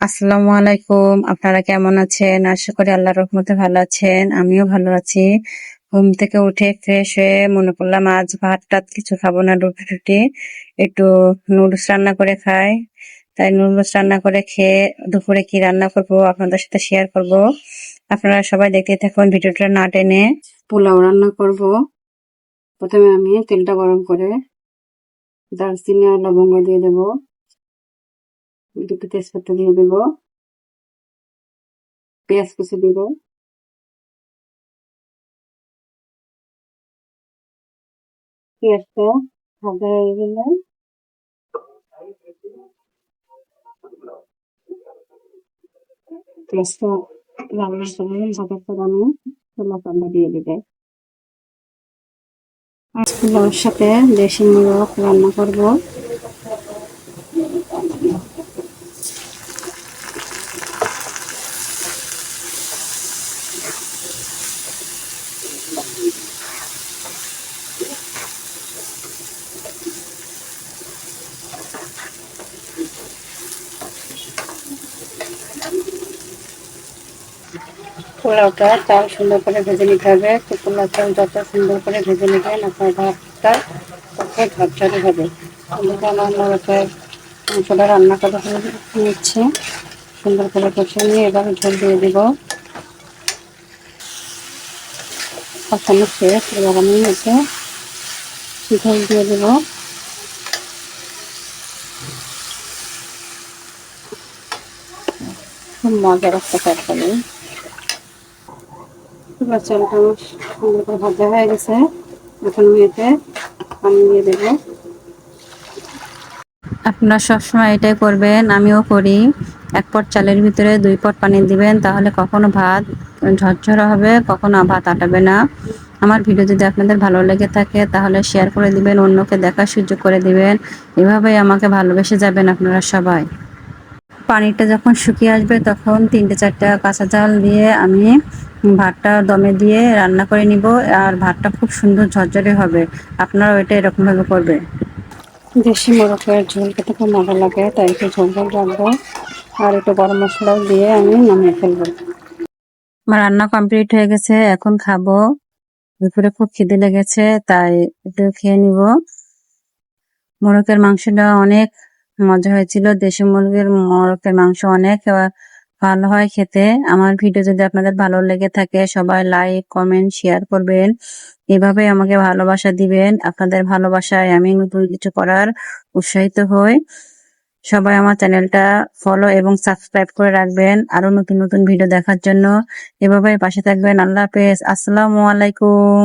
আসসালামু আলাইকুম। আপনারা কেমন আছেন? আশা করি আল্লাহর রহমতে ভালো আছেন। আমিও ভালো আছি। ঘুম থেকে উঠে ফ্রেশ হয়ে মনে করলাম আজ ভাত টাত কিছু খাব না, রুটি টুটি। একটু নুডলস রান্না করে খাই। তাই নুডলস রান্না করে খেয়ে দুপুরে কি রান্না করব আপনাদের সাথে শেয়ার করব। আপনারা সবাই দেখতে থাকুন ভিডিওটা না টেনে। পোলাও রান্না করব। প্রথমে আমি তেলটা গরম করে দারচিনি আর লবঙ্গ দিয়ে দেবো। দুটো তেজপাতা দিয়ে দেব পেঁয়াজ কুচি দিব পেঁয়াজটা ভাজা হয়ে গেলে পেঁয়াজটা লাল লাল করে ভাজার পর আমি মশলা দিয়ে দিবে পোলাওর সাথে দেশি মুরগ রান্না করব পোলাওটা চাল সুন্দর করে ভেজে নিতে হবে। তো পোলাও চাল যত সুন্দর করে ভেজে নেবেন, আপনার ভাতটা তত ঝরঝরে হবে। আমার মাংসটা রান্না করা নিচ্ছে। সুন্দর করে কষে নিয়ে এবার ঝোল দিয়ে দেব। কষানো শেষ এবার আমি এতে ঝোল দিয়ে দেব। খুব মজার একটা হয়ে গেছে। এখন আমি আপনারা সবসময় এটাই করবেন, আমিও করি। এক পট চালের ভিতরে দুই পট পানি দিবেন, তাহলে কখনো ভাত ঝরঝরা হবে, কখনো ভাত আটাবে না। আমার ভিডিও যদি আপনাদের ভালো লেগে থাকে, তাহলে শেয়ার করে দিবেন, অন্যকে দেখার সুযোগ করে দিবেন। এভাবেই আমাকে ভালোবেসে যাবেন আপনারা সবাই। পানিটা যখন শুকিয়ে আসবে, তখন তিনটে চারটা কাঁচা চাল দিয়ে আমি ভাতটা দমে দিয়ে রান্না করে নিব, আর ভাতটা খুব সুন্দর ঝরঝরে হবে। আপনারাও এটা এরকমভাবে করবে দেশি মোরগের ঝোল খেতে খুব মজা লাগে, তাই একটু ঝোল ঝোল রাখব। আর একটু গরম মশলাও দিয়ে আমি নামিয়ে ফেলব। আমার রান্না কমপ্লিট হয়ে গেছে, এখন খাব। দুপুরে খুব খিদে লেগেছে, তাই একটু খেয়ে নিব। মোরগের মাংসটা অনেক মজা হয়েছিল, দেশি মুরগির মোরগের মাংস অনেক ভালো হয় খেতে। আমার ভিডিও যদি আপনাদের ভালো লেগে থাকে, সবাই লাইক, কমেন্ট, শেয়ার করবেন। এভাবে আমাকে ভালোবাসা দিবেন। আপনাদের ভালোবাসায় আমি নতুন কিছু করার উৎসাহিত হই। সবাই আমার চ্যানেলটা ফলো এবং সাবস্ক্রাইব করে রাখবেন। আরও নতুন নতুন ভিডিও দেখার জন্য এভাবে পাশে থাকবেন। আল্লাহ হাফেজ। আসসালামু আলাইকুম।